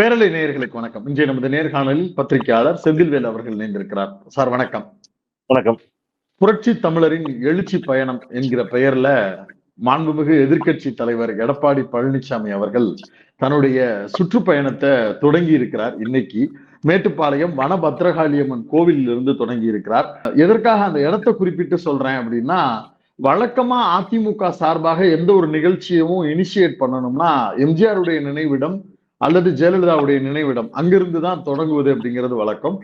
பேரலை நேயர்களுக்கு வணக்கம். இன்றைய நமது நேர்காணலில் பத்திரிகையாளர் செந்தில்வேல் அவர்கள் இணைந்திருக்கிறார். சார் வணக்கம். வணக்கம். புரட்சி தமிழரின் எழுச்சி பயணம் என்கிற பெயர்ல மாண்புமிகு எதிர்க்கட்சி தலைவர் எடப்பாடி பழனிசாமி அவர்கள் தன்னுடைய சுற்றுப்பயணத்தை தொடங்கி இருக்கிறார் இன்னைக்கு. மேட்டுப்பாளையம் வனபத்ரகாளியம்மன் கோவிலில் இருந்து தொடங்கி இருக்கிறார் எதற்காக அந்த இடத்தை குறிப்பிட்டு சொல்றேன் அப்படின்னா வழக்கமா அதிமுக சார்பாக எந்த ஒரு நிகழ்ச்சியவும் இனிஷியேட் பண்ணணும்னா எம்ஜிஆருடைய நினைவிடம் அல்லது ஜெயலலிதாவுடைய நினைவிடம் அங்கிருந்து தான் தொடங்குவது அப்படிங்கிறது வழக்கம்.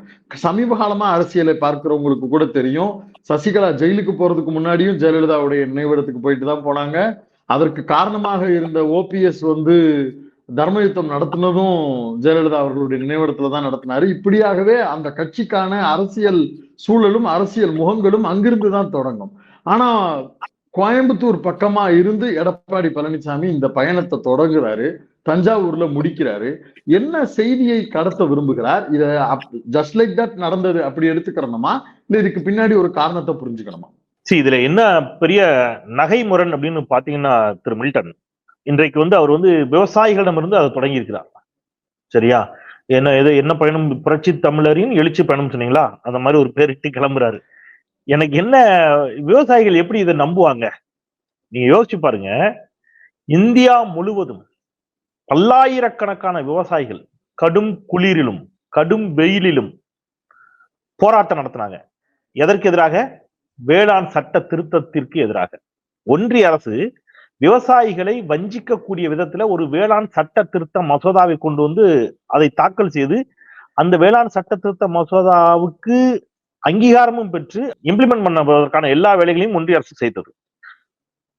சமீப காலமா அரசியலை பார்க்கிறவங்களுக்கு கூட தெரியும். சசிகலா ஜெயிலுக்கு போறதுக்கு முன்னாடியும் ஜெயலலிதாவுடைய நினைவிடத்துக்கு போயிட்டு தான் போனாங்க. அதற்கு காரணமாக இருந்த ஓபிஎஸ் வந்து தர்மயுத்தம் நடத்தினதும் ஜெயலலிதா அவர்களுடைய நினைவிடத்துல தான் நடத்தினாரு. இப்படியாகவே அந்த கட்சிக்கான அரசியல் சூழலும் அரசியல் முகங்களும் அங்கிருந்து தான் தொடங்கும். ஆனா கோயம்புத்தூர் பக்கமா இருந்து எடப்பாடி பழனிசாமி இந்த பயணத்தை தொடங்குறாரு. தஞ்சாவூர்ல முடிக்கிறாரு. என்ன செய்தியை கடத்த விரும்புகிறார்? இத ஜஸ்ட் லைக் தட் நடந்தது அப்படி எடுத்துக்கிறணுமா இல்ல இதுக்கு பின்னாடி ஒரு காரணத்தை புரிஞ்சுக்கணுமா? சரி இதுல என்ன பெரிய நகை முரண் அப்படின்னு பாத்தீங்கன்னா திரு மில்டன். இன்றைக்கு வந்து அவர் வந்து விவசாயிகளிடமிருந்து அதை தொடங்கி இருக்கிறார் சரியா? என்ன எது என்ன பயணம்? புரட்சி தமிழரின் எழுச்சி பயணம் சொன்னீங்களா? அந்த மாதிரி ஒரு பேரிட்டு கிளம்புறாரு. எனக்கு என்ன விவசாயிகள் எப்படி இதை நம்புவாங்க? நீங்க யோசிச்சு பாருங்க. இந்தியா முழுவதும் பல்லாயிரக்கணக்கான விவசாயிகள் கடும் குளிரிலும் கடும் வெயிலிலும் போராட்டம் நடத்தினாங்க. எதற்கு எதிராக? வேளாண் சட்ட திருத்தத்திற்கு எதிராக. ஒன்றிய அரசு விவசாயிகளை வஞ்சிக்கக்கூடிய விதத்துல ஒரு வேளாண் சட்ட திருத்த மசோதாவை கொண்டு வந்து அதை தாக்கல் செய்து அந்த வேளாண் சட்ட திருத்த மசோதாவுக்கு அங்கீகாரமும் பெற்று இம்ப்ளிமெண்ட் பண்ணுவதற்கான எல்லா வேலைகளையும் ஒன்றிய அரசு செய்தது.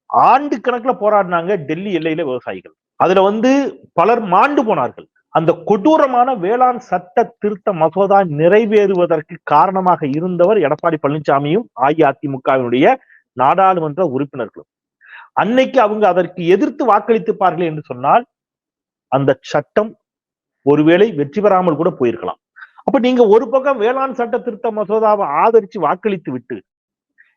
ஆண்டு கணக்குல போராடினாங்க டெல்லி எல்லையில விவசாயிகள். அதுல வந்து பலர் மாண்டு போனார்கள். அந்த கொடூரமான வேளாண் சட்ட திருத்த மசோதா நிறைவேறுவதற்கு காரணமாக இருந்தவர் எடப்பாடி பழனிசாமியும் அஇஅதிமுகவினுடைய நாடாளுமன்ற உறுப்பினர்களும். அன்னைக்கு அவங்க அதற்கு எதிர்த்து வாக்களித்துப்பார்கள் என்று சொன்னால் அந்த சட்டம் ஒருவேளை வெற்றி பெறாமல் கூட போயிருக்கலாம். அப்ப நீங்க ஒரு பக்கம் வேளாண் சட்ட திருத்த மசோதாவை ஆதரிச்சு வாக்களித்து விட்டு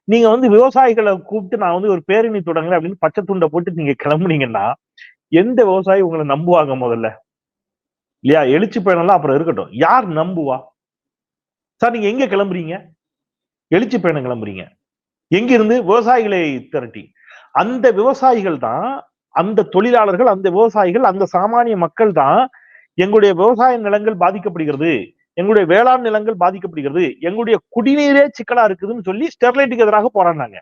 நீங்க வந்து விவசாயிகளை கூப்பிட்டு நான் வந்து ஒரு பேரணி தொடங்குறேன் அப்படின்னு பச்சை துண்டை போட்டு நீங்க கிளம்புனீங்கன்னா எந்த விவசாயி உங்களை நம்புவாங்க முதல்ல? இல்லையா? எழுச்சி பயணம்லாம் அப்புறம் இருக்கட்டும். யார் நம்புவா? சார் நீங்க எங்க கிளம்புறீங்க? எழுச்சி பயணம் கிளம்புறீங்க. எங்க இருந்து விவசாயிகளை திரட்டி. அந்த விவசாயிகள் தான் அந்த தொழிலாளர்கள் அந்த விவசாயிகள் அந்த சாமானிய மக்கள் தான் எங்களுடைய விவசாய நிலங்கள் பாதிக்கப்படுகிறது. எங்களுடைய வேளாண் நிலங்கள் பாதிக்கப்படுகிறது. எங்களுடைய குடிநீரே சிக்கலா இருக்குதுன்னு சொல்லி ஸ்டெர்லைட்டுக்கு எதிராக போராடினாங்க.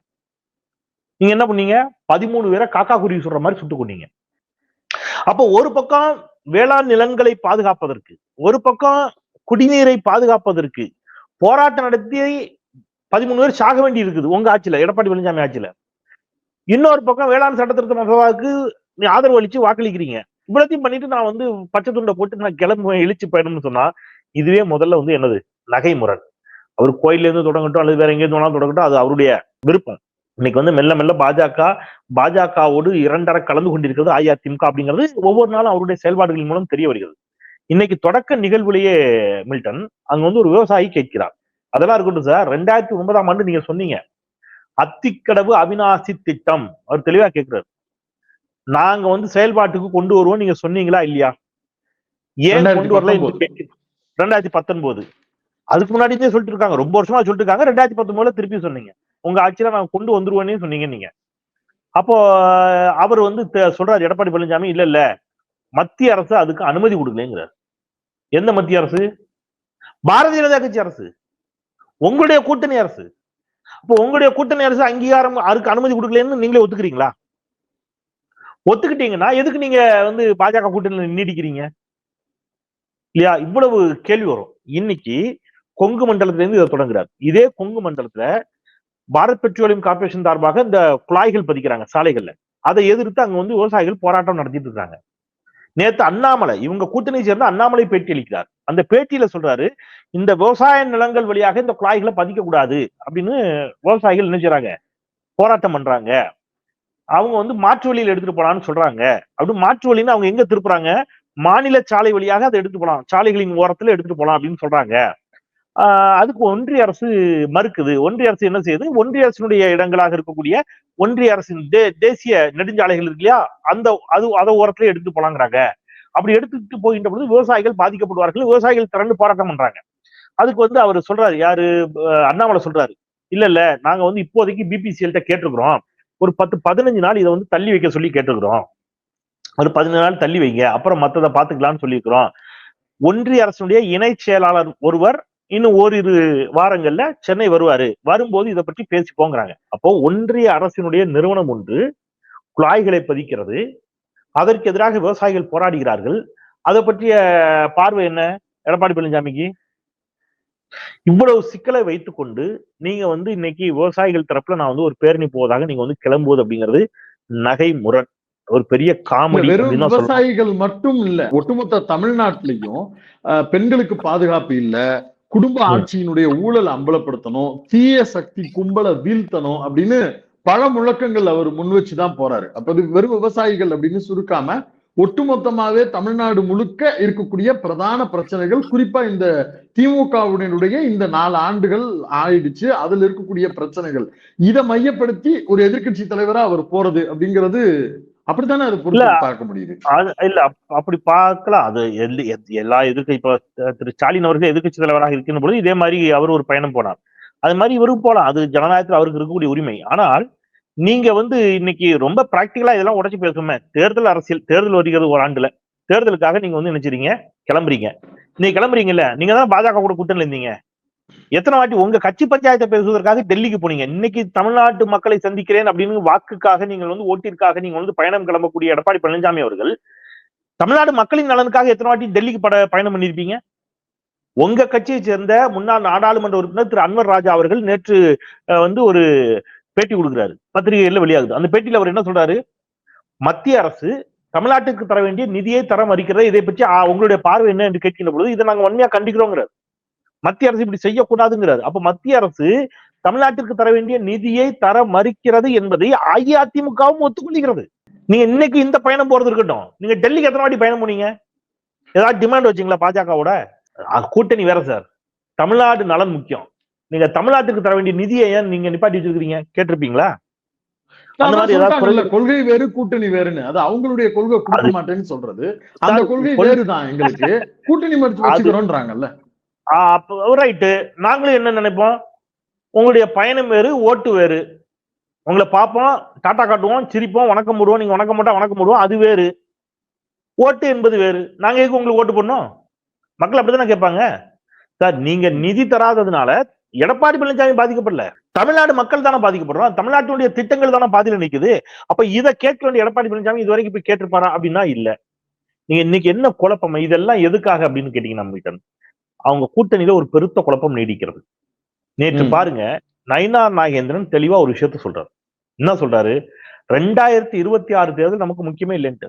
நீங்க என்ன பண்ணீங்க? பதிமூணு பேரை காக்கா குருவி சொல்ற மாதிரி சுட்டு கொண்டீங்க அப்போ ஒரு பக்கம் வேளாண் நிலங்களை பாதுகாப்பதற்கு ஒரு பக்கம் குடிநீரை பாதுகாப்பதற்கு போராட்டம் நடத்தி பதிமூணு பேர் சாக வேண்டி இருக்குது உங்க ஆட்சியில எடப்பாடி பழனிசாமி ஆட்சியில. இன்னொரு பக்கம் வேளாண் சட்டத்திருத்த மசோதாவுக்கு நீ ஆதரவு அளிச்சு வாக்களிக்கிறீங்க. இவ்வளத்தையும் பண்ணிட்டு நான் வந்து பச்சை துண்டை போட்டு நான் கிளம்புவேன் இழிச்சு பயணம்னு சொன்னா இதுவே முதல்ல வந்து என்னது? நகை முரண் அவர் கோயில்ல இருந்து தொடங்கட்டும் அல்லது வேற எங்கேயிருந்து தொடங்கட்டும் அது அவருடைய விருப்பம். இன்னைக்கு வந்து மெல்ல மெல்ல பாஜக பாஜகவோடு இரண்டரை கலந்து கொண்டிருக்கிறது அஇஅதிமுக அப்படிங்கிறது ஒவ்வொரு நாளும் அவருடைய செயல்பாடுகளின் மூலம் தெரிய வருகிறது. இன்னைக்கு தொடக்க நிகழ்வுலேயே மில்டன் அங்க வந்து ஒரு விவசாயி கேட்கிறார். அதெல்லாம் இருக்கட்டும் சார் ரெண்டாயிரத்தி ஒன்பதாம் ஆண்டு நீங்க சொன்னீங்க. அத்திக்கடவு அவினாசி திட்டம் அவர் தெளிவா கேட்கிறாரு. நாங்க வந்து செயல்பாட்டுக்கு கொண்டு வருவோம் நீங்க சொன்னீங்களா இல்லையா? ஏன் கொண்டு வரல ரெண்டாயிரத்தி பத்தொன்பது. அதுக்கு முன்னாடியே சொல்லிட்டு இருக்காங்க. ரொம்ப வருஷமா சொல்லிட்டு இருக்காங்க. ரெண்டாயிரத்தி பத்தொன்பதுல திருப்பி சொன்னீங்க. உங்க ஆட்சியில நான் கொண்டு வந்துருவேன்னு சொன்னீங்க நீங்க. அப்போ அவர் வந்து சொல்றாரு எடப்பாடி பழனிசாமி இல்ல இல்ல. மத்திய அரசு அதுக்கு அனுமதி கொடுக்கலங்கிறார். எந்த மத்திய அரசு? பாரதிய ஜனதா கட்சி அரசு. உங்களுடைய கூட்டணி அரசு. அப்போ உங்களுடைய கூட்டணி அரசு அங்கீகாரம் அதுக்கு அனுமதி கொடுக்கலன்னு நீங்களே ஒத்துக்கிறீங்களா? ஒத்துக்கிட்டீங்கன்னா எதுக்கு நீங்க வந்து பாஜக கூட்டணி நீடிக்கிறீங்க? இல்லையா? இவ்வளவு கேள்வி வரும். இன்னைக்கு கொங்கு மண்டலத்துல இருந்து இதை தொடங்குறாரு. இதே கொங்கு மண்டலத்துல பாரத் பெட்ரோலியம் கார்பரேஷன் சார்பாக இந்த குழாய்கள் பதிக்கிறாங்க சாலைகள்ல. அதை எதிர்த்து அங்க வந்து விவசாயிகள் போராட்டம் நடத்திட்டு இருக்காங்க. நேத்து அண்ணாமலை இவங்க கூட்டணி சேர்ந்து அண்ணாமலை பேட்டி அளிக்கிறார். அந்த பேட்டியில சொல்றாரு இந்த விவசாய நிலங்கள் வழியாக இந்த குழாய்களை பதிக்க கூடாது அப்படின்னு விவசாயிகள் என்ன போராட்டம் பண்றாங்க. அவங்க வந்து மாற்று வழியில் எடுத்துட்டு போலான்னு சொல்றாங்க. அப்படி மாற்று வழின்னு அவங்க எங்க திருப்புறாங்க? மாநில சாலை வழியாக அதை எடுத்துட்டு போலாம். சாலைகளின் ஓரத்துல எடுத்துட்டு போலாம் அப்படின்னு சொல்றாங்க. அதுக்கு ஒன்றிய அரசு மறுக்குது. ஒன்றிய அரசு என்ன செய்யுது? ஒன்றிய அரசினுடைய இடங்களாக இருக்கக்கூடிய ஒன்றிய அரசின் தே தேசிய நெடுஞ்சாலைகள் இருக்கு இல்லையா? அந்த அது அதை ஓரத்துல எடுத்து போலாங்கிறாங்க. அப்படி எடுத்துட்டு போகின்ற பொழுது விவசாயிகள் பாதிக்கப்படுவார்கள். விவசாயிகள் திறந்து போராட்டம் பண்றாங்க. அதுக்கு வந்து அவர் சொல்றாரு. யாரு? அண்ணாமலை சொல்றாரு. இல்ல இல்ல நாங்க வந்து இப்போதைக்கு பிபிசிஎல்கிட்ட கேட்டிருக்கிறோம். ஒரு பத்து பதினஞ்சு நாள் இதை வந்து தள்ளி வைக்க சொல்லி கேட்டிருக்கிறோம். ஒரு பதினஞ்சு நாள் தள்ளி வைங்க. அப்புறம் மற்றதை பாத்துக்கலாம்னு சொல்லியிருக்கிறோம். ஒன்றிய அரசுடைய இணை செயலாளர் ஒருவர் இன்னும் ஓரிரு வாரங்கள்ல சென்னை வருவாரு. வரும்போது இதை பற்றி பேசிப்போங்கிறாங்க அப்போ ஒன்றிய அரசினுடைய நிறுவனம் ஒன்று குழாய்களை பதிக்கிறது. அதற்கு எதிராக விவசாயிகள் போராடுகிறார்கள். அதை பற்றிய பார்வை என்ன? எடப்பாடி பழனிசாமிக்கு? இவ்வளவு சிக்கலை வைத்துக்கொண்டு நீங்க வந்து இன்னைக்கு விவசாயிகள் தரப்புல நான் வந்து ஒரு பேரணி போவதாக நீங்க வந்து கிளம்புவது அப்படிங்கிறது நகை முரண். ஒரு பெரிய காமெடி விவசாயிகள் மட்டும் இல்ல ஒட்டுமொத்த தமிழ்நாட்டிலையும் பெண்களுக்கு பாதுகாப்பு இல்ல குடும்ப ஆட்சியினுடைய ஊழல் அம்பலப்படுத்தணும் தீய சக்தி கும்பலை வீழ்த்தணும் அப்படின்னு பல முழக்கங்கள் அவர் முன் வச்சுதான் போறாரு. அப்ப இது வெறும் விவசாயிகள் அப்படின்னு சுருக்காம ஒட்டுமொத்தமாவே தமிழ்நாடு முழுக்க இருக்கக்கூடிய பிரதான பிரச்சனைகள் குறிப்பா இந்த திமுகவினுடைய இந்த நாலு ஆண்டுகள் ஆயிடுச்சு அதுல இருக்கக்கூடிய பிரச்சனைகள். இதை மையப்படுத்தி ஒரு எதிர்க்கட்சி தலைவரா அவர் போறது அப்படிங்கிறது அப்படித்தானே அதை பார்க்க முடியுது? அது இல்ல அப்- அப்படி பார்க்கலாம். அது எல்ல- எத்- எல்லா எதிர்க்க இப்ப திரு ஸ்டாலின் அவர்கள் எதிர்க்கட்சி தலைவராக இருக்கின்ற பொழுது இதே மாதிரி அவர் ஒரு பயணம் போனார். அது மாதிரி இவரும் போலாம். அது ஜனநாயகத்தில் அவருக்கு இருக்கக்கூடிய உரிமை. ஆனால் நீங்க வந்து இன்னைக்கு ரொம்ப பிராக்டிகலா இதெல்லாம் உடைச்சு பேசுமே தேர்தல் அரசியல் தேர்தல் வருகிறது ஒரு ஆண்டுல தேர்தலுக்காக நீங்க வந்து நினைச்சிருங்க கிளம்புறீங்க. நீங்க கிளம்புறீங்கல்ல நீங்க தான் பாஜக கூட கூட்டணியில் இருந்தீங்க. எத்தனை வாட்டி உங்க கட்சி பஞ்சாயத்தை பேசுவதற்காக டெல்லிக்கு போனீங்க? இன்னைக்கு தமிழ்நாட்டு மக்களை சந்திக்கிறேன் அப்படின்னு வாக்குக்காக நீங்கள் வந்து ஓட்டிற்காக நீங்க வந்து பயணம் கிளம்பக்கூடிய எடப்பாடி பழனிசாமி அவர்கள் தமிழ்நாடு மக்களின் நலனுக்காக எத்தனை வாட்டி டெல்லிக்கு பட பயணம் பண்ணியிருப்பீங்க? உங்க கட்சியை சேர்ந்த முன்னாள் நாடாளுமன்ற உறுப்பினர் திரு அன்வர் ராஜா அவர்கள் நேற்று வந்து ஒரு பேட்டி கொடுக்குறாரு. பத்திரிகைகள்ல வெளியாகுது. அந்த பேட்டியில அவர் என்ன சொல்றாரு? மத்திய அரசு தமிழ்நாட்டுக்கு தர வேண்டிய நிதியை தர மறுக்கிறது இதை பற்றி உங்களுடைய பார்வை என்ன? என்று கேட்கின்ற பொழுது இதை நாங்க வன்மையா கண்டிக்கிறோங்கிறார். மத்திய அரசு இப்படி செய்யக்கூடாதுங்கிறார். அப்ப மத்திய அரசு தமிழ்நாட்டிற்கு தர வேண்டிய நிதியை தர மறுக்கிறது என்பதை அஇஅதிமுகவும் ஒத்துக்கொள்கிறது. நீங்க இன்னைக்கு இந்த பயணம் போறது இருக்கட்டும். நீங்க டெல்லிக்கு எத்தனை வாட்டி பயணம் போனீங்க? ஏதாவது டிமாண்ட் வச்சீங்களா பாஜகவோட? கூட்டணி வேற சார் தமிழ்நாடு நலன் முக்கியம். நீங்க தமிழ்நாட்டுக்கு தர வேண்டிய நிதியை ஏன் நீங்க நிப்பாட்டி வச்சிருக்கீங்க கேட்டிருப்பீங்களா? அந்த மாதிரி ஏதாவது கொள்கை வேறு கூட்டணி வேறுன்னு. அது அவங்களுடைய கொள்கை கொடுக்க மாட்டேன்னு சொல்றது. அந்த கொள்கை கொள்- வேறுதான் எங்களுக்கு. கூட்டணி மறுத்து வச்சுக்கிறோன்றாங்கல்ல. ரைட்டு நாங்களும் என்ன நினைப்போம்? உங்களுடைய பயணம் வேறு ஓட்டு வேறு. உங்களை பார்ப்போம் டாட்டா காட்டுவோம் சிரிப்போம் வணக்கம் போடுவோம் நீங்க வணக்கம் போட்டா வணக்கம் போடுவோம் அது வேறு. ஓட்டு என்பது வேறு. நாங்க எதுக்கு உங்களுக்கு ஓட்டு பண்ணோம் மக்கள் அப்படித்தானே கேட்பாங்க. சார் நீங்க நிதி தராததுனால எடப்பாடி பழனிசாமி பாதிக்கப்படல. தமிழ்நாடு மக்கள் தானே பாதிக்கப்படுறோம். தமிழ்நாட்டினுடைய திட்டங்கள் தானே பாதியில நிக்குது. அப்ப இதை கேட்க வேண்டிய எடப்பாடி பழனிசாமி இது வரைக்கும் போய் கேட்டிருப்பாரா அப்படின்னா இல்ல. நீங்க இன்னைக்கு என்ன குழப்பம்? இதெல்லாம் எதுக்காக அப்படின்னு கேட்டீங்கன்னா அவங்க கூட்டணியில ஒரு பெருத்த குழப்பம் நீடிக்கிறது. நேற்று. பாருங்க நயினார் நாகேந்திரன் தெளிவா ஒரு விஷயத்த சொல்றாரு. என்ன சொல்றாரு? ரெண்டாயிரத்தி இருபத்தி ஆறு தேர்தல் நமக்கு முக்கியமே இல்லைன்ட்டு.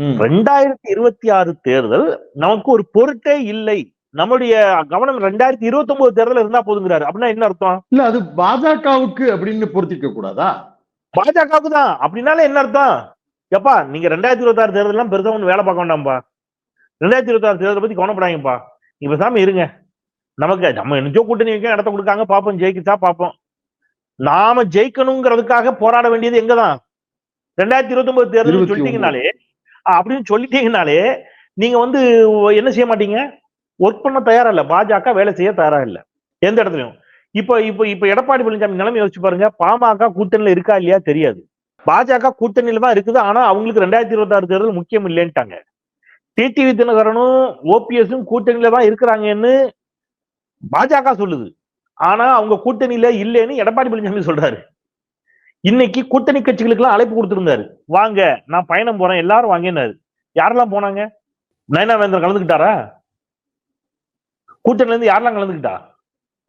ரெண்டாயிரத்தி இருபத்தி ஆறு தேர்தல் நமக்கு ஒரு பொருட்டே இல்லை. நம்முடைய கவனம் ரெண்டாயிரத்தி இருபத்தி ஒன்பது தேர்தல் இருந்தா போதுங்கிறாரு. அப்படின்னா என்ன அர்த்தம்? இல்ல அது பாஜகவுக்கு அப்படின்னு பொருத்திக்க கூடாதா? பாஜகவுக்கு தான். அப்படின்னாலே என்ன அர்த்தம்? எப்பா நீங்க ரெண்டாயிரத்தி இருபத்தி ஆறு தேர்தலாம் பெருசா ஒண்ணு வேலை பார்க்க வேண்டாம்ப்பா. ரெண்டாயிரத்தி இருபத்தி ஆறு தேர்தலை பத்தி கவனப்படாங்கப்பா நீங்க பேசாம இருங்க. நமக்கு நம்ம என்னச்சோ கூட்டணி வைக்க இடத்த கொடுக்காங்க பாப்போம் ஜெயிக்கிச்சா பாப்போம். நாம ஜெயிக்கணுங்கிறதுக்காக போராட வேண்டியது எங்கதான்? ரெண்டாயிரத்தி இருபத்தி ஒன்பது தேர்தல் சொல்லிட்டீங்கனாலே அப்படின்னு சொல்லிட்டீங்கனாலே நீங்க வந்து என்ன செய்ய மாட்டீங்க? ஒர்க் பண்ண தயாரா இல்ல. பாஜக வேலை செய்ய தயாரா இல்ல. எந்த இடத்துலயும். இப்ப இப்ப இப்ப எடப்பாடி பழனிசாமி நிலைமை யோசிச்சு பாருங்க. பாமக கூட்டணியில இருக்கா இல்லையா தெரியாது. பாஜக கூட்டணியில தான் இருக்குது. ஆனா அவங்களுக்கு ரெண்டாயிரத்தி இருபத்தி ஆறு தேர்தல் முக்கியம் இல்லைன்ட்டாங்க. டிடிவி தினகரனும் ஓபிஎஸும் கூட்டணியில தான் இருக்கிறாங்கன்னு பாஜக சொல்லுது. ஆனா அவங்க கூட்டணியில இல்லைன்னு எடப்பாடி பழனிசாமி சொல்றாரு. இன்னைக்கு கூட்டணி கட்சிகளுக்கு எல்லாம் அழைப்பு கொடுத்திருந்தாரு. வாங்க நான் பயணம் போறேன் எல்லாரும் வாங்கினாரு யாரெல்லாம் போனாங்க? நயனாவேந்திரன் கலந்துக்கிட்டாரா? கூட்டணில இருந்து யாரெல்லாம் கலந்துக்கிட்டா?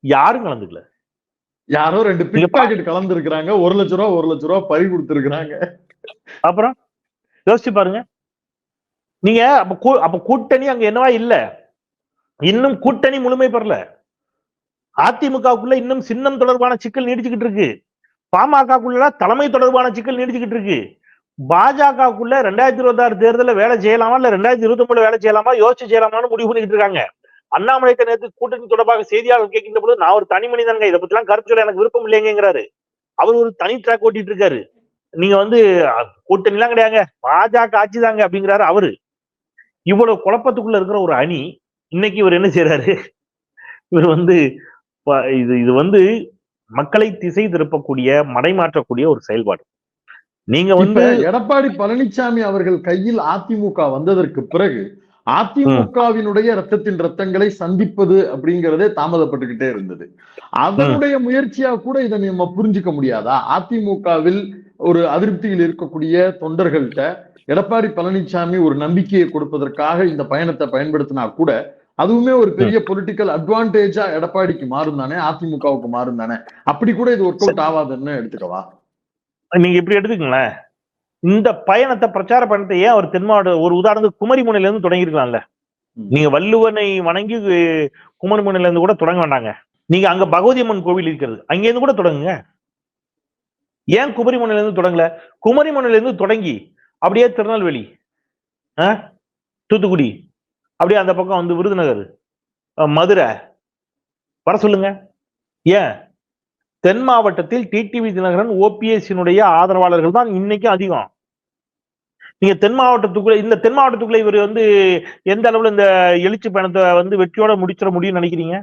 யாரும் கலந்துக்கல. யாரோ ரெண்டு பிக் கலந்து இருக்கிறாங்க ஒரு லட்ச ரூபா ஒரு லட்ச ரூபா பறி கொடுத்திருக்கிறாங்க. அப்புறம் யோசிச்சு பாருங்க. நீங்க அப்ப கூ- அப்ப கூட்டணி அங்க என்னவா இல்ல. இன்னும் கூட்டணி முழுமை பெறல. அதிமுகவுக்குள்ள இன்னும் சின்னம் தொடர்பான சிக்கல் நீடிச்சுக்கிட்டு இருக்கு. பாமகக்குள்ள தலைமை தொடர்பான சிக்கல் நீடிச்சுக்கிட்டு இருக்கு. பாஜகவுக்குள்ள ரெண்டாயிரத்தி இருபத்தி ஆறு தேர்தலில் வேலை செய்யலாமா இல்ல ரெண்டாயிரத்தி இருபத்தி ஒன்பது வேலை செய்யலாமா யோசிச்சு செய்யலாமான்னு முடிவு பண்ணிட்டு இருக்காங்க. அண்ணாமலை நேற்று கூட்டணி தொடர்பாக செய்தியாளர் கேட்கின்ற போது நான் ஒரு தனி மனிதனுங்க இதை பத்தி எல்லாம் கருத்து சொல்ல எனக்கு விருப்பம் இல்லைங்கிறாரு அவர் ஒரு தனி ட்ராக் ஓட்டிட்டு இருக்காரு. நீங்க வந்து கூட்டணி எல்லாம் கிடையாதுங்க. பாஜக ஆட்சி தாங்க அப்படிங்கிறாரு அவரு. இவ்வளவு குழப்பத்துக்குள்ள இருக்கிற ஒரு அணி இன்னைக்கு இவர் என்ன செய்யறாரு இவர் வந்து இது இது வந்து மக்களை திசை திருப்பக்கூடிய மடைமாற்றக்கூடிய ஒரு செயல்பாடு. நீங்க வந்து எடப்பாடி பழனிசாமி அவர்கள் கையில் அதிமுக வந்ததற்கு பிறகு அதிமுகவினுடைய ரத்தத்தின் ரத்தங்களை சந்திப்பது அப்படிங்கறதே தாமதப்பட்டுக்கிட்டே இருந்தது. அதனுடைய முயற்சியா கூட இதை நம்ம புரிஞ்சுக்க முடியாதா? அதிமுகவில் ஒரு அதிருப்தியில் இருக்கக்கூடிய தொண்டர்கள்ட்ட எடப்பாடி பழனிசாமி ஒரு நம்பிக்கையை கொடுப்பதற்காக இந்த பயணத்தை பயன்படுத்தினா கூட அதுவுமே ஒரு பெரிய பொலிட்டிக்கல் அட்வான்டேஜா எடப்பாடிக்கு மாறும் தானே அதிமுகவுக்கு மாறும் தானே? அப்படி கூட இது ஒர்க் அவுட் ஆகாதுன்னு எடுத்துக்கவா? நீங்க இப்படி எடுத்துக்கங்களேன். இந்த பயணத்தை பிரச்சார பயணத்தை ஏன் அவர் தென் மாவட்ட ஒரு உதாரணத்துக்கு குமரிமுனையில இருந்து தொடங்கியிருக்கலாம்ல ம். நீங்க வள்ளுவனை வணங்கி குமரிமுனையில இருந்து கூட தொடங்க வேண்டாங்க. நீங்க அங்க பகவதி அம்மன் கோவில் இருக்கிறது. அங்க இருந்து கூட தொடங்குங்க. ஏன் குமரிமுனையில இருந்து தொடங்கல? குமரிமுனையில இருந்து தொடங்கி அப்படியே திருநெல்வேலி ஆ? தூத்துக்குடி. அப்படியே அந்த பக்கம் வந்து விருதுநகர் மதுரை. வர சொல்லுங்க. ஏன்? தென் மாவட்டத்தில் டிடிவி தினகரன் ஓபிஎஸ்னுடைய ஆதரவாளர்கள் தான் இன்னைக்கும் அதிகம். நீங்க தென் மாவட்டத்துக்குள்ள இந்த தென் மாவட்டத்துக்குள்ள இவர் வந்து எந்த அளவுல இந்த எழுச்சி பயணத்தை வந்து வெற்றியோட முடிச்சிட முடியும்னு நினைக்கிறீங்க?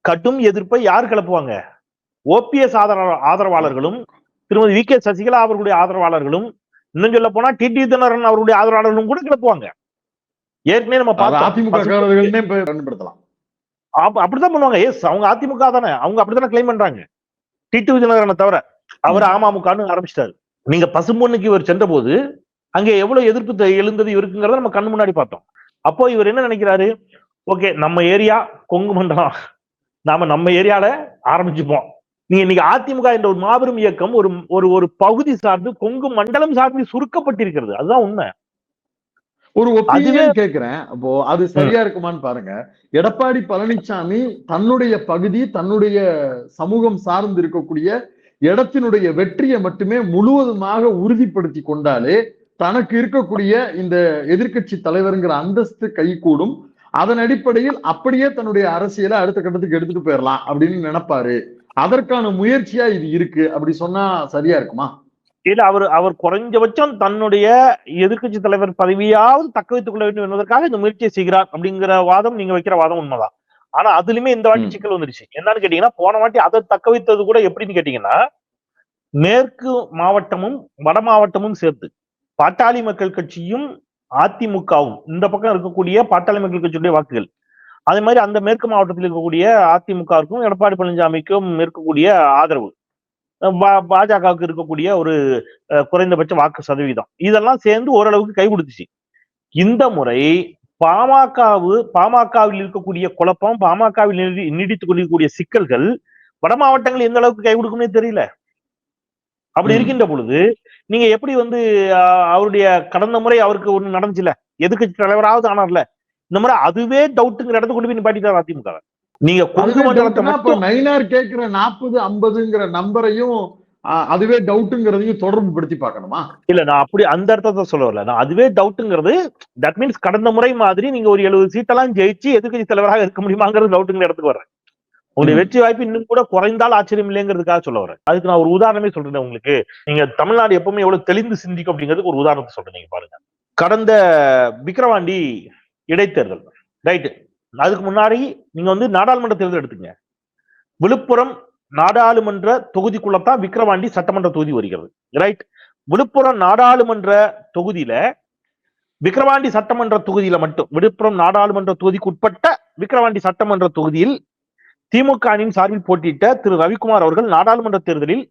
கடும் எதிர்ப்பை யார் கிளப்புவாங்க? ஓபிஎஸ் ஆதரவ ஆதரவாளர்களும் திருமதி வி கே சசிகலா அவர்களுடைய ஆதரவாளர்களும் இன்னும் சொல்ல போனா டிடி தினகரன் அவருடைய ஆதரவாளர்களும் கூட கிளப்புவாங்க. ஏற்கனவே நம்ம பயன்படுத்தலாம். அப்ப- அப்படிதான் பண்ணுவாங்க. எஸ் அவங்க அதிமுக தானே. அவங்க அப்படித்தானே கிளைம் பண்றாங்க. டிடி தினகரனை தவிர அவர் அமமுகன்னு ஆரம்பிச்சிட்டாரு. நீங்க பசும்பொன்னுக்கு இவர் சென்ற போது அங்கே எவ்வளவு எதிர்ப்பு எழுந்தது இவருக்குங்கிறத நம்ம கண்ணு முன்னாடி பார்த்தோம். அப்போ இவர் என்ன நினைக்கிறாரு? ஓகே நம்ம ஏரியா கொங்கு மண்டலம். நாம நம்ம ஏரியால ஆரம்பிச்சுப்போம். நீங்க இன்னைக்கு அதிமுக என்ற ஒரு மாபெரும் இயக்கம் ஒரு ஒரு ஒரு பகுதி சார்ந்து கொங்கு மண்டலம் சார்ந்து சுருக்கப்பட்டிருக்கிறது. அதுதான் உண்மை. ஒரு ஒப்பீனியன் கேக்குறேன். அப்போ அது சரியா இருக்குமான்னு பாருங்க. எடப்பாடி பழனிசாமி தன்னுடைய பகுதி தன்னுடைய சமூகம் சார்ந்து இருக்கக்கூடிய இடத்தினுடைய வெற்றியை மட்டுமே முழுவதுமாக உறுதிப்படுத்தி கொண்டாலே தனக்கு இருக்கக்கூடிய இந்த எதிர்க்கட்சி தலைவருங்கிற அந்தஸ்து கைகூடும். அதன் அடிப்படையில் அப்படியே தன்னுடைய அரசியலை அடுத்த கட்டத்துக்கு எடுத்துட்டு போயிடலாம் அப்படின்னு நினைப்பாரு. அதற்கான முயற்சியா இது இருக்கு? அப்படி சொன்னா சரியா இருக்குமா? இல்ல அவர் அவர் குறைஞ்சபட்சம் தன்னுடைய எதிர்க்கட்சி தலைவர் பதவியாவது தக்க வைத்துக் கொள்ள வேண்டும் என்பதற்காக இந்த முயற்சியை செய்கிறார் அப்படிங்கிற வாதம் நீங்க வைக்கிற வாதம் உண்மைதான். ஆனா அதுலயுமே இந்த வாட்டி. சிக்கல் வந்துருச்சு. என்னன்னு கேட்டீங்கன்னா போன வாட்டி அதை தக்க வைத்தது கூட எப்படின்னு கேட்டீங்கன்னா மேற்கு மாவட்டமும் வட மாவட்டமும் சேர்த்து பாட்டாளி மக்கள் கட்சியும் அதிமுகவும் இந்த பக்கம் இருக்கக்கூடிய பாட்டாளி மக்கள் கட்சியுடைய வாக்குகள் அதே மாதிரி அந்த மேற்கு மாவட்டத்தில் இருக்கக்கூடிய அதிமுகவுக்கும் எடப்பாடி பழனிசாமிக்கும் இருக்கக்கூடிய ஆதரவு. பா- பாஜகவுக்கு இருக்கக்கூடிய ஒரு குறைந்தபட்ச வாக்கு சதவீதம். இதெல்லாம் சேர்ந்து ஓரளவுக்கு கை கொடுத்துச்சு. இந்த முறை பாமகவு பாமகவில் இருக்கக்கூடிய குழப்பம் பாமகவில் நீடி- நீடித்துக் கொண்டிருக்கக்கூடிய சிக்கல்கள் வட மாவட்டங்கள் எந்த அளவுக்கு கை கொடுக்கும்னே தெரியல. அப்படி. இருக்கின்ற பொழுது நீங்க எப்படி வந்து அவருடைய கடந்த முறை அவருக்கு ஒண்ணு நடந்துச்சுல? எதிர்க்கட்சி தலைவராவது ஆனார்ல? இந்த முறை அதுவே டவுட்டுங்கிற இடத்துக்கு கொண்டு போய் நிப்பாட்டிட்டார் அதிமுக. நீங்க கொங்கு மண்டலத்தை மட்டும் நயினார் கேட்கிற நாற்பது ஐம்பதுங்கிற நம்பரையும் அதுவே டவுட்டுங்கிறதையும் தொடர்பு படுத்தி பார்க்கணுமா? இல்ல நான் அப்படி அந்த அர்த்தத்தை சொல்ல வரல. நான் அதுவே டவுட்டுங்கிறது தட் மீன்ஸ் கடந்த முறை மாதிரி நீங்க ஒரு எழுபது சீட்டெல்லாம் ஜெயிச்சு எதிர்க்கட்சி தலைவராக இருக்க முடியுமாங்கிறது டவுட்டுங்கிற இடத்துக்கு வரேன் உங்களுடைய. வெற்றி வாய்ப்பு இன்னும் கூட குறைந்தால் ஆச்சரியம் இல்லைங்கிறதுக்காக சொல்ல வரேன். அதுக்கு நான் ஒரு உதாரணமே சொல்றேன் உங்களுக்கு. நீங்க தமிழ்நாடு எப்பவுமே எவ்வளவு தெளிந்து சிந்திக்கும் அப்படிங்கிறதுக்கு ஒரு உதாரணத்தை சொல்றேன் நீங்க பாருங்க. கடந்த விக்கிரவாண்டி இடைத்தேர்தல். ரைட்டு அதுக்கு முன்னாடி நீங்க வந்து நாடாளுமன்ற தேர்தல் எடுத்துங்க. விழுப்புரம் நாடாளுமன்ற தொகுதிக்குள்ளத்தான் விக்கிரவாண்டி சட்டமன்ற தொகுதி வருகிறது. ரைட் விழுப்புரம் நாடாளுமன்ற தொகுதியில விக்கிரவாண்டி சட்டமன்ற தொகுதியில மட்டும் விழுப்புரம் நாடாளுமன்ற தொகுதிக்கு உட்பட்ட விக்கிரவாண்டி சட்டமன்ற தொகுதியில் திமுக அணியின் சார்பில் போட்டியிட்ட திரு. ரவிக்குமார் அவர்கள் நாடாளுமன்ற தேர்தலில்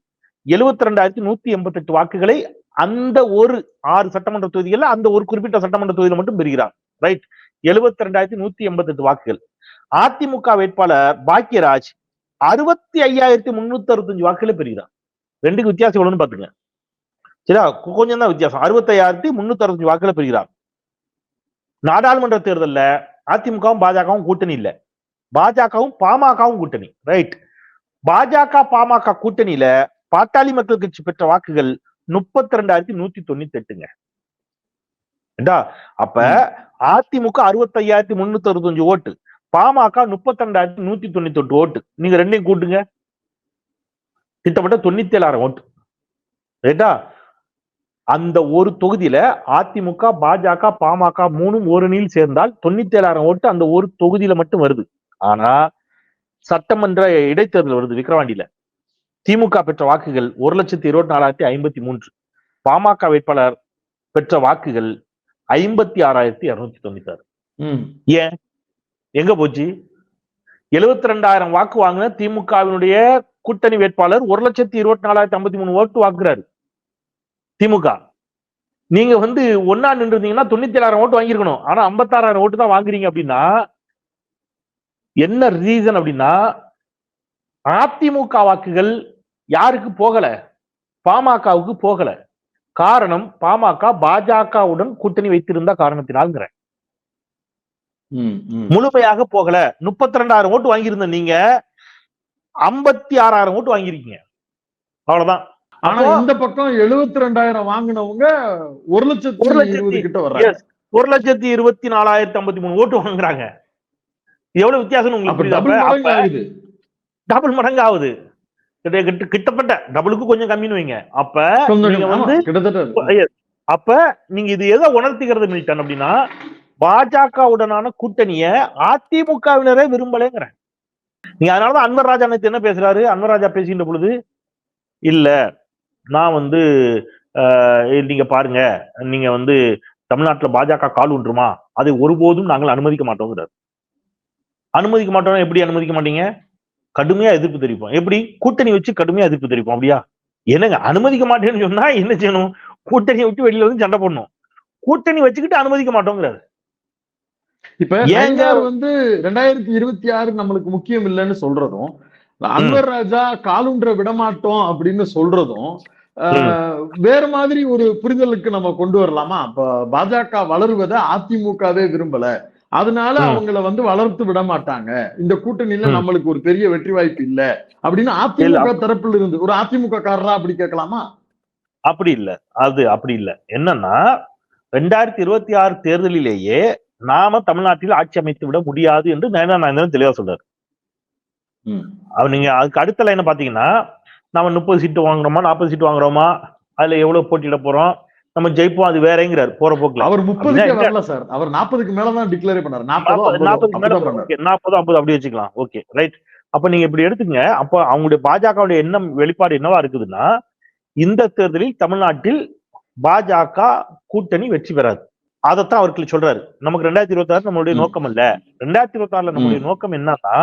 எழுபத்தி ரெண்டாயிரத்தி நூத்தி எண்பத்தி எட்டு வாக்குகளை அந்த ஒரு ஆறு சட்டமன்ற தொகுதிகளில் அந்த ஒரு குறிப்பிட்ட சட்டமன்ற தொகுதியில மட்டும் பெறுகிறார். ரைட் எழுபத்தி ரெண்டாயிரத்தி நூத்தி எண்பத்தி எட்டு வாக்குகள். அதிமுக வேட்பாளர் பாக்கியராஜ் அறுபத்தி ஐயாயிரத்தி முன்னூத்தி அறுபத்தஞ்சு வாக்குகளை பெறுகிறார். ரெண்டுக்கு வித்தியாசம் எவ்வளவுன்னு பாத்துங்க சரியா? கொஞ்சம் தான் வித்தியாசம். அறுபத்தி ஐயாயிரத்தி முன்னூத்தி அறுபத்தஞ்சு வாக்குகளை பெறுகிறார். நாடாளுமன்ற தேர்தல்ல அதிமுகவும் பாஜகவும் கூட்டணி இல்ல. பாஜகவும் பாமகவும் கூட்டணி. ரைட். பாஜக பாமக கூட்டணியில பாட்டாளி மக்கள் கட்சி பெற்ற வாக்குகள் முப்பத்தி ரெண்டாயிரத்தி நூத்தி தொண்ணூத்தி எட்டுங்க. அப்ப அதிமுக அறுபத்தி ஐயாயிரத்தி முன்னூத்தி அறுபத்தஞ்சு ஓட்டு பாமக முப்பத்தி நூத்தி தொண்ணூத்தி எட்டு ஓட்டு. நீங்க ரெண்டையும் கூட்டுங்க. கிட்டத்தட்ட தொண்ணூத்தி ஏழாயிரம் ஓட்டு. ரைட்டா? அந்த ஒரு தொகுதியில அதிமுக பாஜக பாமக மூணும் ஒரு நீள் சேர்ந்தால் தொண்ணூத்தி ஏழாயிரம் ஓட்டு அந்த ஒரு தொகுதியில மட்டும் வருது. ஆனா சட்டமன்ற இடைத்தேர்தல் வருது விக்கிரவாண்டியில. திமுக பெற்ற வாக்குகள் ஒரு லட்சத்தி இருபத்தி நாலாயிரத்தி ஐம்பத்தி மூன்று. பாமக வேட்பாளர் பெற்ற வாக்குகள் ஐம்பத்தி ஆறாயிரத்தி இருநூத்தி தொண்ணூத்தி ஆறு. ஏன்? எங்க போச்சு? எழுபத்தி ரெண்டாயிரம் வாக்கு வாங்கின திமுகவினுடைய கூட்டணி வேட்பாளர் ஒரு லட்சத்தி இருபத்தி நாலாயிரத்தி ஐம்பத்தி மூணு ஓட்டு வாக்குறாரு திமுக. நீங்க வந்து ஒன்னா நின்றுருந்தீங்கன்னா தொண்ணூத்தி ஏழாயிரம் ஓட்டு வாங்கியிருக்கணும். ஆனா ஐம்பத்தாறாயிரம் ஓட்டு தான் வாங்குறீங்க அப்படின்னா என்ன ரீசன் அப்படின்னா அதிமுக வாக்குகள் யாருக்கு போகல? பாமகவுக்கு போகல. காரணம் பாமக பாஜகவுடன் கூட்டணி வைத்திருந்த காரணத்தினால்ங்கிற. முழுமையாக போகல. முப்பத்தி ரெண்டாயிரம் ஓட்டு வாங்கியிருந்த நீங்க. ஐம்பத்தி ஆறாயிரம் ஓட்டு வாங்கியிருக்கீங்க. அவ்வளவுதான். ஆனா இந்த பக்கம் எழுபத்தி ரெண்டாயிரம் வாங்கினவங்க ஒரு லட்சத்தி ஒரு லட்சத்தி- கிட்ட வர்றாங்க. ஒரு லட்சத்தி இருபத்தி நாலாயிரத்தி ஐம்பத்தி மூணு ஓட்டு வாங்குறாங்க. எவ்வளவு வித்தியாசம் உங்களுக்கு டபுள் மடங்கு ஆகுது கிட்ட- கிட்ட- கிட்டத்தட்ட டபுளுக்கு கொஞ்சம் கம்மின்னு வைங்க. அப்ப நீங்க வந்து. அப்ப நீங்க இது எதை உணர்த்துகிறது மில்டன் அப்படின்னா பாஜகவுடனான கூட்டணிய அதிமுகவினரே விரும்பலைங்கிற நீங்க அதனாலதான் அன்வர் ராஜா நேத்து என்ன பேசுறாரு? அன்வர் ராஜா பேசுகின்ற பொழுது இல்ல நான் வந்து நீங்க பாருங்க நீங்க வந்து தமிழ்நாட்டுல பாஜக கால் ஊன்றுமா? அதை ஒருபோதும் நாங்கள் அனுமதிக்க மாட்டோங்கிறார். அனுமதிக்க மாட்டோம் எப்படி அனுமதிக்க மாட்டீங்க? கடுமையா எதிர்ப்பு தெரிவிப்போம். எப்படி? கூட்டணி வச்சு கடுமையா எதிர்ப்பு தெரிவிப்போம். அப்படியா? என்னங்க அனுமதிக்க மாட்டேன்னு சொன்னா என்ன செய்யணும்? கூட்டணியை விட்டு வெளியில வந்து சண்டை போடணும். கூட்டணி வச்சுக்கிட்டு அனுமதிக்க மாட்டோங்கிறாரு. இப்ப ஏங்க- வந்து ரெண்டாயிரத்தி இருபத்தி ஆறு நம்மளுக்கு முக்கியம் இல்லைன்னு சொல்றதும் அன்வர் ராஜா காலுன்ற விடமாட்டோம் அப்படின்னு சொல்றதும் வேற மாதிரி ஒரு புரிதலுக்கு நம்ம கொண்டு வரலாமா? அப்ப பாஜக வளருவதை அதிமுகவே விரும்பல. அதனால. அவங்கள வந்து வளர்த்து விட மாட்டாங்க இந்த கூட்டணியில. நம்மளுக்கு ஒரு பெரிய வெற்றி வாய்ப்பு இல்ல அப்படின்னு அதிமுக தரப்புல இருந்து ஒரு அதிமுக காரரா அப்படி கேட்கலாமா அப்படி இல்ல அது அப்படி இல்ல என்னன்னா ரெண்டாயிரத்தி இருபத்தி ஆறு தேர்தலிலேயே நாம தமிழ்நாட்டில் ஆட்சி அமைத்து விட முடியாது என்று நயனா நாயந்திரன் தெளிவா சொல்றாரு ம். அவர் நீங்க அதுக்கு அடுத்த லைனை பாத்தீங்கன்னா நம்ம முப்பது சீட்டு வாங்குறோமா நாற்பது சீட்டு வாங்குறோமா அதுல எவ்வளவு போட்டியிட போறோம் நம்ம ஜெயிப்போம் அது வேறங்கிறார். போற போக்குல. அவர் முப்பதுக்கே வரல சார். அவர் நாற்பதுக்கு மேலதான் டிக்ளேர் பண்ணாரு. நாற்பதோ நாற்பது நாற்பதுக்கு மேல நாற்பது ஐம்பது அப்படி வச்சுக்கலாம். ஓகே ரைட் அப்ப நீங்க இப்படி எடுத்துங்க அப்ப அவங்களுடைய பாஜகவுடைய எண்ணம் வெளிப்பாடு என்னவா இருக்குதுன்னா இந்த தேர்தலில் தமிழ்நாட்டில் பாஜக கூட்டணி வெற்றி பெறாது. அதைத்தான் அவருக்கு சொல்றாரு. நமக்கு ரெண்டாயிரத்தி இருபத்தி ஆறு நம்மளுடைய. நோக்கம் இல்ல ரெண்டாயிரத்தி இருபத்தி ஆறுல நம்மளுடைய நோக்கம் என்னன்னா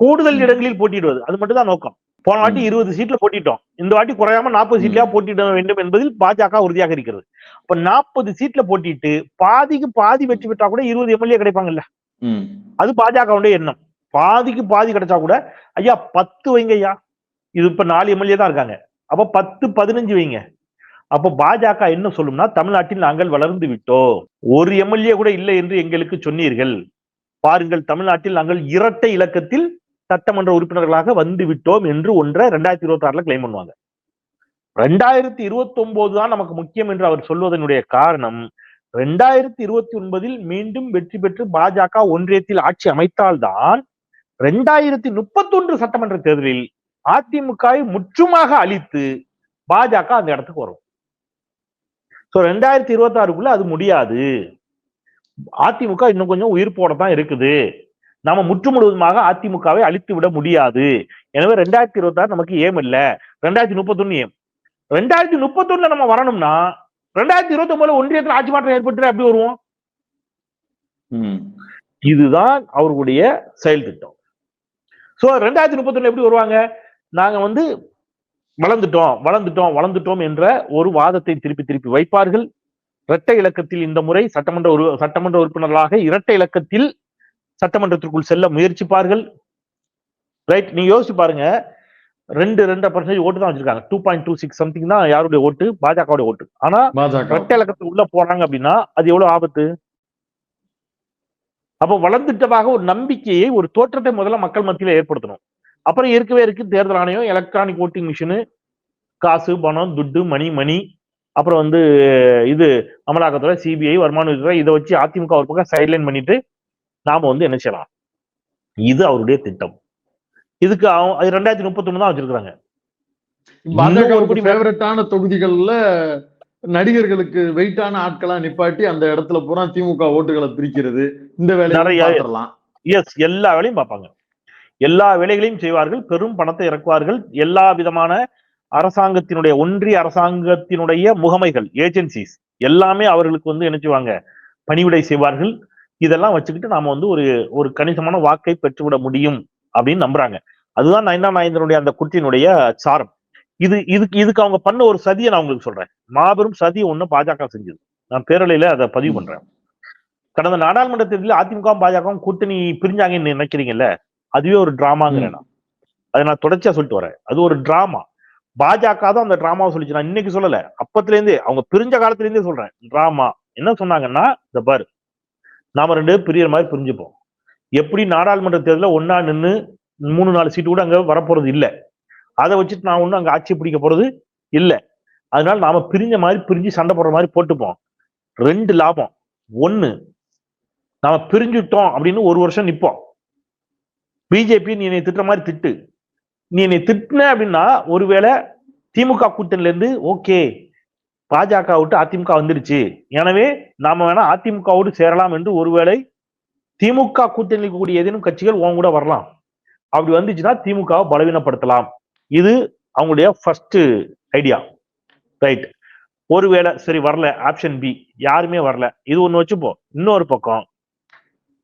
கூடுதல். இடங்களில் போட்டியிடுவது. அது மட்டும் தான் நோக்கம். போன வாட்டி. இருபது சீட்ல போட்டிட்டோம். இந்த வாட்டி குறையாம நாற்பது சீட்லயா போட்டியிட வேண்டும் என்பதில் பாஜக உறுதியாக இருக்கிறது. அப்ப நாற்பது சீட்ல போட்டிட்டு பாதிக்கு பாதி வெற்றி பெற்றா கூட இருபது எம்எல்ஏ கிடைப்பாங்கல்ல. அது பாஜகவுடைய எண்ணம். பாதிக்கு பாதி கிடைச்சா கூட ஐயா பத்து வைங்க ஐயா இது இப்ப நாலு எம்எல்ஏ தான் இருக்காங்க. அப்ப பத்து பதினஞ்சு வைங்க. அப்ப பாஜக என்ன சொல்லும்னா தமிழ்நாட்டில் நாங்கள் வளர்ந்து விட்டோம். ஒரு எம்எல்ஏ கூட இல்லை என்று எங்களுக்கு சொன்னீர்கள். பாருங்கள் தமிழ்நாட்டில் நாங்கள் இரட்டை இலக்கத்தில் சட்டமன்ற உறுப்பினர்களாக வந்து விட்டோம் என்று ஒன்றை ரெண்டாயிரத்தி இருபத்தி ஆறுல கிளைம் பண்ணுவாங்க. ரெண்டாயிரத்தி இருபத்தி ஒன்பது தான் நமக்கு முக்கியம் என்று அவர் சொல்வதனுடைய காரணம். ரெண்டாயிரத்தி இருபத்தி ஒன்பதில் மீண்டும் வெற்றி பெற்று பாஜக ஒன்றியத்தில் ஆட்சி அமைத்தால்தான் ரெண்டாயிரத்தி முப்பத்தொன்று சட்டமன்ற தேர்தலில் அதிமுகவை முற்றுமாக அழித்து பாஜக அந்த இடத்துக்கு வரும். சோ ரெண்டாயிரத்தி இருபத்தி ஆறுக்குள்ள அது முடியாது. அதிமுக இன்னும் கொஞ்சம் உயிர் போட தான் இருக்குது. நாம முற்று முழுவதுமாக அதிமுகவை அழித்து விட முடியாது. எனவே ரெண்டாயிரத்தி இருபத்தி ஆறு நமக்கு ஏம் இல்ல. ரெண்டாயிரத்தி முப்பத்தொன்னு ஏம். ரெண்டாயிரத்தி முப்பத்தொன்னுல நம்ம வரணும்னா ரெண்டாயிரத்தி இருபத்தி ஒன்பதுல ஒன்றியத்தில் ஆட்சி மாற்றம் ஏற்பட்டு அப்படி வருவோம். இதுதான் அவர்களுடைய செயல் திட்டம். சோ ரெண்டாயிரத்தி முப்பத்தொன்னு எப்படி வருவாங்க? நாங்க வந்து வளர்ந்துட்டோம் வளர்ந்துட்டோம் வளர்ந்துட்டோம் என்ற ஒரு வாதத்தை திருப்பி திருப்பி வைப்பார்கள். இரட்டை இலக்கத்தில் இந்த முறை சட்டமன்ற உறு சட்டமன்ற உறுப்பினர்களாக இரட்டை இலக்கத்தில் சட்டமன்றத்திற்குள் செல்ல முயற்சிப்பார்கள். ரைட் நீங்க யோசிச்சு பாருங்க. ரெண்டு ரெண்டரை பர்சன்டேஜ் ஓட்டு தான் வச்சிருக்காங்க. Two point two six something தான் யாருடைய ஓட்டு? பாஜகவுடைய ஓட்டு. ஆனா இலக்கத்துக்கு உள்ள போறாங்க அப்படின்னா அது எவ்வளவு ஆபத்து? அப்போ வளர்ந்துட்டதாக ஒரு நம்பிக்கையை ஒரு தோற்றத்தை முதல்ல மக்கள் மத்தியில ஏற்படுத்தணும். அப்புறம் இருக்கவே இருக்கு தேர்தல் ஆணையம் எலக்ட்ரானிக் ஓட்டிங் மிஷினு காசு பணம் துட்டு மணி மணி. அப்புறம் வந்து இது அமலாக்கத்துறை சிபிஐ வருமான இதை வச்சு அதிமுக ஒரு பக்கம் சைட்லைன் பண்ணிட்டு நாம வந்து என்ன செய்யலாம்? இது அவருடைய திட்டம். இதுக்கு அவ- அது ரெண்டாயிரத்தி முப்பத்தொன்னு தான் வச்சிருக்காங்க இன்னும் பாஜக ஒருபடி மேல- ஃபேவரட்டான தொகுதிகள்ல நடிகர்களுக்கு வெயிட்டான ஆட்களா நிப்பாட்டி அந்த இடத்துல பூரா திமுக ஓட்டுகளை பிரிக்கிறது. இந்த வேலையை எஸ் எல்லா வேலையும் பார்ப்பாங்க. எல்லா வேலைகளையும் செய்வார்கள். பெரும் பணத்தை இறக்குவார்கள். எல்லா விதமான அரசாங்கத்தினுடைய ஒன்றிய அரசாங்கத்தினுடைய முகமைகள் ஏஜென்சிஸ் எல்லாமே அவர்களுக்கு வந்து என்ன செய்வாங்க? பணிவிடை செய்வார்கள். இதெல்லாம் வச்சுக்கிட்டு நாம வந்து ஒரு ஒரு கணிசமான வாக்கை பெற்றுவிட முடியும் அப்படின்னு நம்புறாங்க. அதுதான் நயனா நாயந்தனுடைய அந்த குற்றினுடைய சாரம். இது இதுக்கு இதுக்கு அவங்க பண்ண ஒரு சதியை நான் உங்களுக்கு சொல்றேன். மாபெரும் சதி ஒண்ணு பாஜக செஞ்சது. நான் பேரலையில அதை பதிவு பண்றேன். கடந்த நாடாளுமன்ற தேர்தலில் அதிமுக பாஜகவும் கூட்டணி பிரிஞ்சாங்கன்னு நினைக்கிறீங்கல்ல? அதுவே ஒரு டிராமாங்கிறேன் நான். அதை நான் தொடர்ச்சியா சொல்லிட்டு வரேன். அது ஒரு டிராமா. பாஜக தான் அந்த டிராமாவை சொல்லிச்சு. நான் இன்னைக்கு சொல்லல. அப்பத்துல இருந்தே அவங்க பிரிஞ்ச காலத்துல இருந்தே சொல்றேன். டிராமா. என்ன சொன்னாங்கன்னா இந்த பாரு நாம ரெண்டு பேரும் பிரியற மாதிரி பிரிஞ்சுப்போம். எப்படி நாடாளுமன்ற தேர்தலில் ஒன்னா நின்று மூணு நாலு சீட்டு கூட அங்க வரப்போறது இல்லை. அதை வச்சுட்டு நான் ஒன்றும் அங்கே ஆட்சி பிடிக்க போறது இல்லை. அதனால நாம பிரிஞ்ச மாதிரி பிரிஞ்சு சண்டை போடுற மாதிரி போட்டுப்போம். ரெண்டு லாபம். ஒன்று நாம பிரிஞ்சுட்டோம் அப்படின்னு ஒரு வருஷம் நிப்போம். பிஜேபி நீ என்னை திட்டுற மாதிரி திட்டு. நீ என்னை திட்டின அப்படின்னா ஒருவேளை திமுக கூட்டணில இருந்து ஓகே பாஜக விட்டு அதிமுக வந்துடுச்சு. எனவே நாம வேணா அதிமுகவோடு சேரலாம் என்று ஒருவேளை திமுக கூட்டணி கூடிய ஏதேனும் கட்சிகள் உன் கூட வரலாம். அப்படி வந்துச்சுன்னா திமுகவை பலவீனப்படுத்தலாம். இது அவங்களுடைய ஃபர்ஸ்ட் ஐடியா ரைட் ஒருவேளை சரி வரல. ஆப்ஷன் பி யாருமே வரல. இது ஒண்ணு வச்சுப்போம். இன்னொரு பக்கம்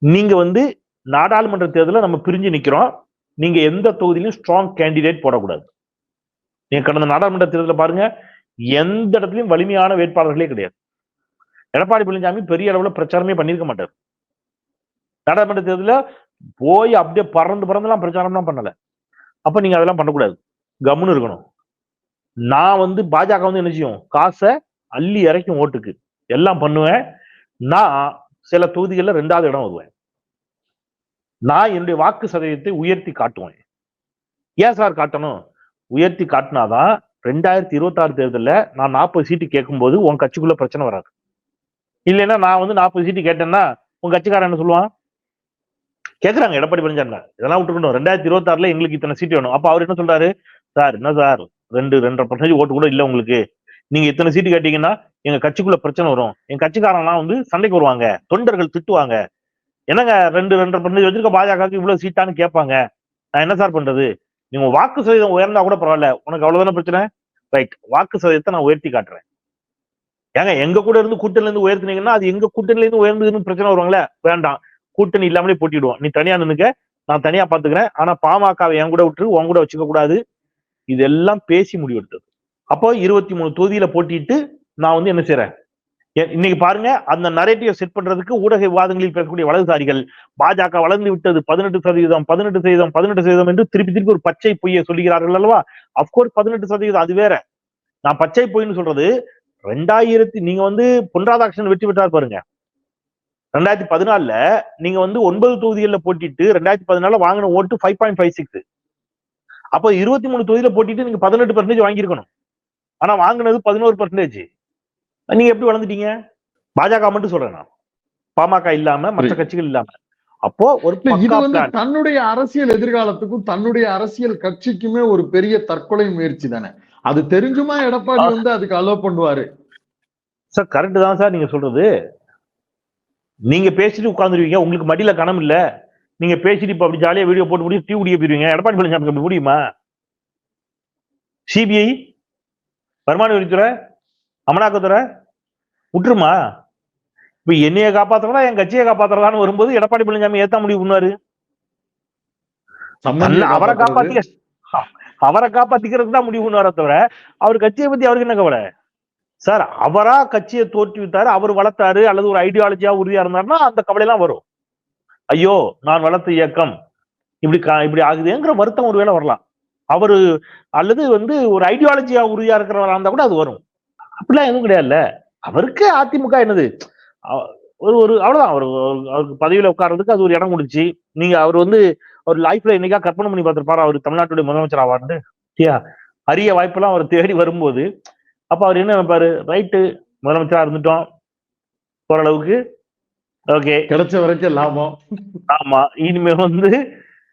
நீங்க வந்து நாடாளுமன்ற தேர்தலில் நம்ம பிரிஞ்சு நிக்கிறோம். நீங்க எந்த தொகுதியிலும் ஸ்ட்ராங் கேண்டிடேட் போடக்கூடாது. நீங்க கடந்த நாடாளுமன்ற தேர்தலில் பாருங்க எந்த இடத்துலயும் வலிமையான வேட்பாளர்களே கிடையாது. எடப்பாடி பழனிசாமி பெரிய அளவுல பிரச்சாரமே பண்ணியிருக்க மாட்டார். நாடாளுமன்ற தேர்தலில் போய் அப்படியே பறந்து பறந்துலாம் பிரச்சாரம்லாம் பண்ணல. அப்ப நீங்க அதெல்லாம் பண்ணக்கூடாது. கம்முன்னு இருக்கணும். நான் வந்து பாஜக வந்து என்ன செய்யும்? காசை அள்ளி இறைக்கும் ஓட்டுக்கு. எல்லாம் பண்ணுவேன். நான் சில தொகுதிகளில் ரெண்டாவது இடம் வருவேன். நான் என்னுடைய வாக்கு சதவீதத்தை உயர்த்தி காட்டுவேன். ஏன் சார் காட்டணும்? உயர்த்தி காட்டினாதான் ரெண்டாயிரத்தி இருபத்தாறு தேர்தலில் நான் நாற்பது சீட்டு கேட்கும்போது உன் கட்சிக்குள்ள பிரச்சனை வராது. இல்லைன்னா நான் வந்து நாற்பது சீட்டு கேட்டேன்னா உன் கட்சிக்காரன் என்ன சொல்லுவான்? கேட்குறாங்க எடப்பாடி பழனிசாமி இதெல்லாம் விட்டுக்கணும் ரெண்டாயிரத்தி இருபத்தாறுல எங்களுக்கு இத்தனை சீட்டு வேணும். அப்போ அவர் என்ன சொல்றாரு? சார் என்ன சார்? ரெண்டு ரெண்டரை பர்சன்டேஜ் ஓட்டு கூட இல்லை உங்களுக்கு. நீங்க இத்தனை சீட்டு கேட்டீங்கன்னா எங்க கட்சிக்குள்ள பிரச்சனை வரும். எங்க கட்சிக்காரன்லாம் வந்து சண்டைக்கு வருவாங்க. தொண்டர்கள் திட்டுவாங்க. என்னங்க ரெண்டு ரெண்டரை பர்சன்டேஜ் வச்சிருக்க பாஜகவுக்கு இவ்வளவு சீட்டான்னு கேட்பாங்க. நான் என்ன சார் பண்றது? நீங்க வாக்கு சதவீதம் உயர்ந்தா கூட பரவாயில்ல. உனக்கு அவ்வளவுதானே பிரச்சனை? ரைட் வாக்கு சதவீதத்தை நான் உயர்த்தி காட்டுறேன். ஏங்க எங்க கூட இருந்து கூட்டணில இருந்து உயர்த்தினீங்கன்னா அது எங்க கூட்டணில இருந்து உயர்ந்ததுன்னு பிரச்சனை வருவாங்களே? வேண்டாம். கூட்டணி இல்லாமலே போட்டிடுவோம். நீ தனியா நின்னுக்க. நான் தனியா பாத்துக்கிறேன். ஆனா பாமகவை என் கூட விட்டு உன் கூட வச்சுக்க கூடாது. இதெல்லாம் பேசி முடிவெடுத்தது. அப்போ இருபத்தி மூணு தொகுதியில போட்டிட்டு நான் வந்து என்ன செய்யறேன் இன்னைக்கு பாருங்க அந்த நரேட்டிவ் செட் பண்றதுக்கு ஊடக விவாதங்களில் பேசக்கூடிய வலதுசாரிகள் பாஜக வளர்ந்து விட்டது பதினெட்டு சதவீதம் பதினெட்டு சதவீதம் பதினெட்டு சதவீதம் என்று திருப்பி திருப்பி ஒரு பச்சை பொய்யை சொல்லுகிறார்கள் அல்லவா? அப்கோர்ஸ் பதினெட்டு சதவீதம் அது வேற. நான் பச்சை பொய்ன்னு சொல்றது ரெண்டாயிரத்தி நீங்க வந்து பொன் ராதாகிருஷ்ணன் வெற்றி பெற்றார் பாருங்க. ரெண்டாயிரத்தி பதினாலுல நீங்க வந்து ஒன்பது தொகுதிகளில் போட்டிட்டு ரெண்டாயிரத்தி பதினால வாங்கின ஓட்டு ஃபைவ் பாயிண்ட் ஃபைவ் சிக்ஸ் அப்போ இருபத்தி மூணு தொகுதியில போட்டிட்டு நீங்க பதினெட்டு பர்சன்டேஜ் வாங்கியிருக்கணும். ஆனா வாங்கினது பதினோரு பர்சன்டேஜ் நீங்க எப்படி வளர்ந்துட்டீங்க? பாஜக மட்டும் சொல்றேன் நான். பாமக இல்லாம மற்ற. கட்சிகள் இல்லாம. அப்போ ஒரு இது வந்து. தன்னுடைய அரசியல் எதிர்காலத்துக்கும் தன்னுடைய அரசியல் கட்சிக்குமே ஒரு பெரிய தற்கொலை முயற்சி தானே. அது தெரிஞ்சுமா எடப்பாடி. வந்து அதுக்கு அலோ பண்ணுவாரு? சார் கரெக்ட் தான் சார் நீங்க சொல்றது. நீங்க பேசிட்டு உட்காந்துருவீங்க உங்களுக்கு மடியில கணம் இல்ல. நீங்க பேசிட்டு இப்ப அப்படி ஜாலியா வீடியோ போட்டு முடியும் டீ குடிக்க போயிருவீங்க. எடப்பாடி பழனிசாமி அப்படி முடியுமா? சிபிஐ வருமான வரித்துறை அமலாக்கத்துறை விட்டுருமா? இப்ப என்னைய காப்பாத்துறதா என் கட்சியை காப்பாத்துறதான்னு வரும்போது எடப்பாடி பழனிசாமி ஏத்த முடிவு பண்ணுவாரு? அவரை. காப்பாத்திக்க அவரை காப்பாத்திக்கிறதுக்கு தான் முடிவு பண்ணுவாரே தவிர அவர் கட்சியை பத்தி அவருக்கு என்ன கவலை? சார் அவரா கட்சியை தோற்றுவித்தாரு அவர் வளர்த்தாரு அல்லது ஒரு ஐடியாலஜியா உறுதியா இருந்தாருன்னா அந்த கவலையெல்லாம் வரும். ஐயோ நான் வளர்த்த இயக்கம் இப்படி இப்படி ஆகுதுங்கிற வருத்தம் ஒருவேளை வரலாம். அவரு அல்லது வந்து ஒரு ஐடியாலஜியா உறுதியா இருக்கிறவரா இருந்தா கூட அது வரும். அப்படிலாம் எதுவும் கிடையாதுல்ல. அவருக்கு அதிமுக என்னது? ஒரு ஒரு அவ்வளவுதான். அவர் அவர்- அவருக்கு பதவியில உட்கார்றதுக்கு அது ஒரு இடம் கொடுச்சு நீங்க அவர் வந்து அவர் லைஃப்ல என்னைக்கா கற்பனை பண்ணி பார்த்திருப்பாரு அவர் தமிழ்நாட்டுடைய முதலமைச்சர் ஆவார்னு. அரிய வாய்ப்பெல்லாம் அவர் தேடி வரும்போது அப்ப அவர் என்ன நினைப்பாரு? ரைட்டு முதலமைச்சரா இருந்துட்டோம். ஓரளவுக்கு ஓகே கிடைச்ச வரைக்கும் லாபம். ஆமா. இனிமே வந்து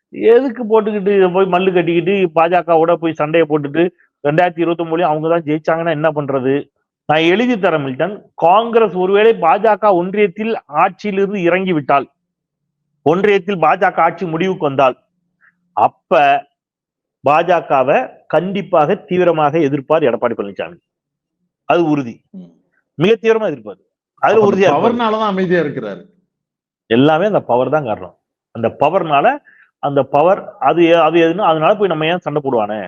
எதுக்கு போட்டுக்கிட்டு போய் மல்லு கட்டிக்கிட்டு பாஜகவோட போய் சண்டையை போட்டுட்டு ரெண்டாயிரத்தி இருபத்தி ஒன்பதுலயும் அவங்க தான் ஜெயிச்சாங்கன்னா என்ன பண்றது? நான் எழுதி தர மில்டன். காங்கிரஸ் ஒருவேளை பாஜக ஒன்றியத்தில் ஆட்சியிலிருந்து இறங்கி விட்டால் ஒன்றியத்தில் பாஜக ஆட்சி முடிவுக்கு வந்தால் அப்ப பாஜகவை கண்டிப்பாக தீவிரமாக எதிர்ப்பார் எடப்பாடி பழனிசாமி. அது உறுதி. மிக தீவிரமா எதிர்ப்பார். உறுதியா இருப்பாரு. அவர்னாலதான் அமைதியா இருக்கிறாரு. எல்லாமே அந்த பவர் தான் காரணம். அந்த பவர்னால அந்த பவர் அது அது எதுன்னு அதனால போய் நம்ம ஏன் சண்டை போடுவானே?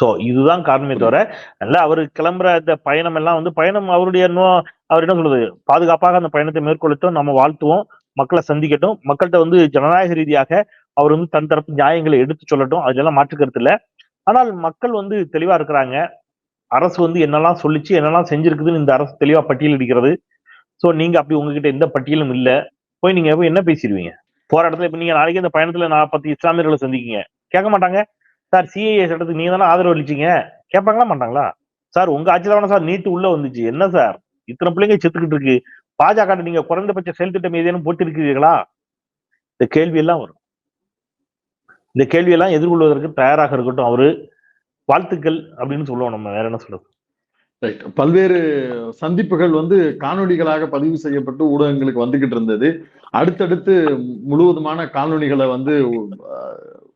சோ இதுதான் காரணமே தவிர நல்லா அவர் கிளம்புற இந்த பயணம் எல்லாம் வந்து பயணம் அவருடைய நோ- அவர் என்ன சொல்றது? பாதுகாப்பாக அந்த பயணத்தை மேற்கொள்ளட்டும் நம்ம வாழ்த்துவோம் மக்களை சந்திக்கட்டும். மக்கள்கிட்ட வந்து ஜனநாயக ரீதியாக அவர் வந்து தன் தரப்பு நியாயங்களை எடுத்து சொல்லட்டும் அதெல்லாம் மாற்று கருத்து ஆனால் மக்கள் வந்து தெளிவா இருக்கிறாங்க. அரசு வந்து என்னெல்லாம் சொல்லிச்சு என்னெல்லாம் செஞ்சிருக்குதுன்னு இந்த அரசு தெளிவா பட்டியலிடுகிறது சோ நீங்க அப்படி உங்ககிட்ட எந்த பட்டியலும் இல்லை. போய் நீங்க போய் என்ன பேசிடுவீங்க? போராட்டத்துல இடத்துல இப்ப நீங்க நாளைக்கு இந்த பயணத்துல நான் பத்து இஸ்லாமியர்களை சந்திக்கீங்க. கேட்க மாட்டாங்க. சார் சிஐஏ சட்டத்துக்கு நீங்க தானே ஆதரவு அளிச்சிங்க? கேட்பாங்களா மாட்டாங்களா? சார் உங்க ஆட்சியில தானே சார் நீட்டு உள்ள வந்துச்சு. என்ன சார்? இத்தனை பிள்ளைங்க செத்துக்கிட்டு இருக்கு. பாஜக நீங்க குறைந்தபட்ச செயல் திட்டம் ஏதேனும் போட்டிருக்கிறீர்களா? இந்த கேள்வி எல்லாம் வரும். இந்த கேள்வியெல்லாம் எதிர்கொள்வதற்கு தயாராக இருக்கட்டும். அவரு வாழ்த்துக்கள் அப்படின்னு சொல்லுவோம் நம்ம. வேற என்ன சொல்றது? ரைட் பல்வேறு சந்திப்புகள் வந்து காணொலிகளாக பதிவு செய்யப்பட்டு ஊடகங்களுக்கு வந்துகிட்டு இருந்தது. அடுத்தடுத்து முழுவதுமான காணொலிகளை வந்து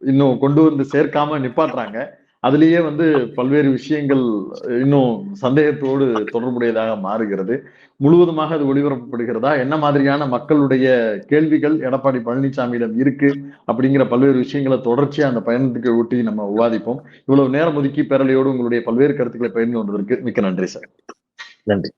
இன்னும் கொண்டு வந்து சேர்க்காம நிப்பாட்டுறாங்க. அதுலயே வந்து பல்வேறு விஷயங்கள் இன்னும் சந்தேகத்தோடு தொடர்புடையதாக மாறுகிறது. முழுவதுமாக அது ஒளிபரப்பப்படுகிறதா? என்ன மாதிரியான மக்களுடைய கேள்விகள் எடப்பாடி பழனிசாமியிடம் இருக்கு? அப்படிங்கிற பல்வேறு விஷயங்களை தொடர்ச்சியா அந்த பயணத்துக்கு ஒட்டி நம்ம விவாதிப்போம். இவ்வளவு நேரம் ஒதுக்கி பேரலையோடு உங்களுடைய பல்வேறு கருத்துக்களை பகிர்ந்து கொண்டதற்கு மிக்க நன்றி சார். நன்றி.